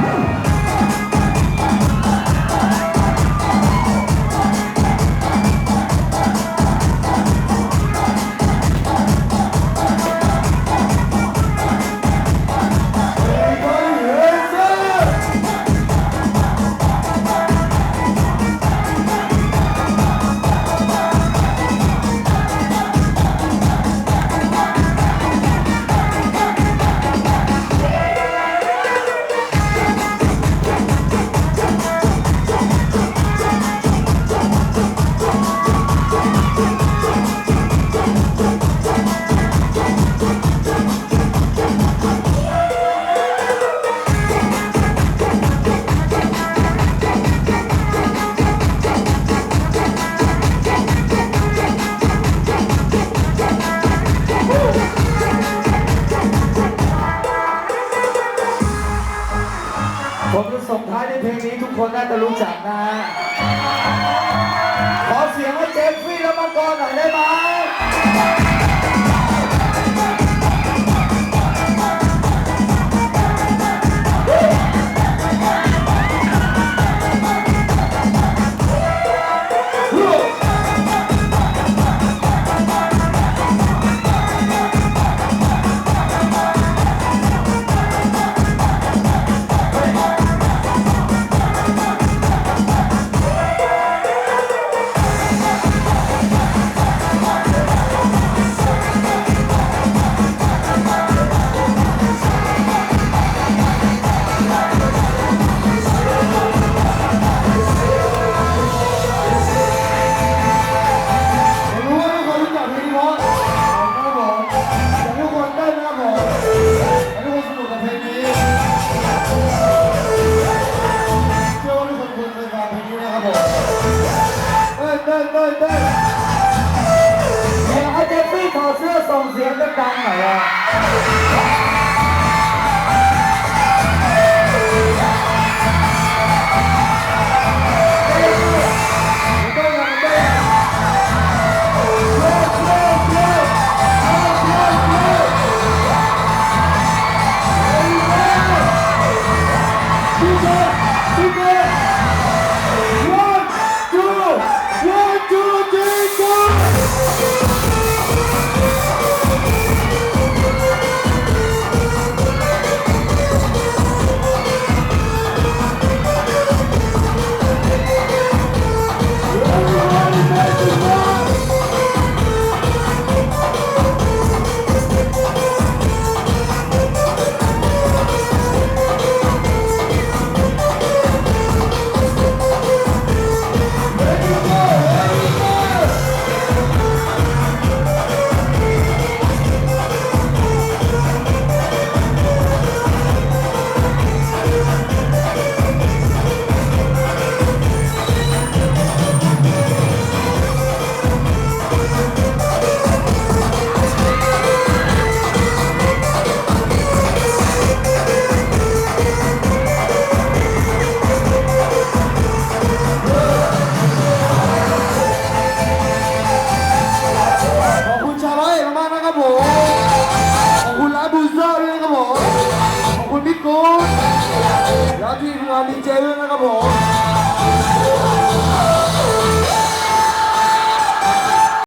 Woo! ในเพลงนี้ทุกคนน่าจะรู้จักนะขอเสียงให้เจฟฟี่และมังกรหน่อยได้ไหม ดัง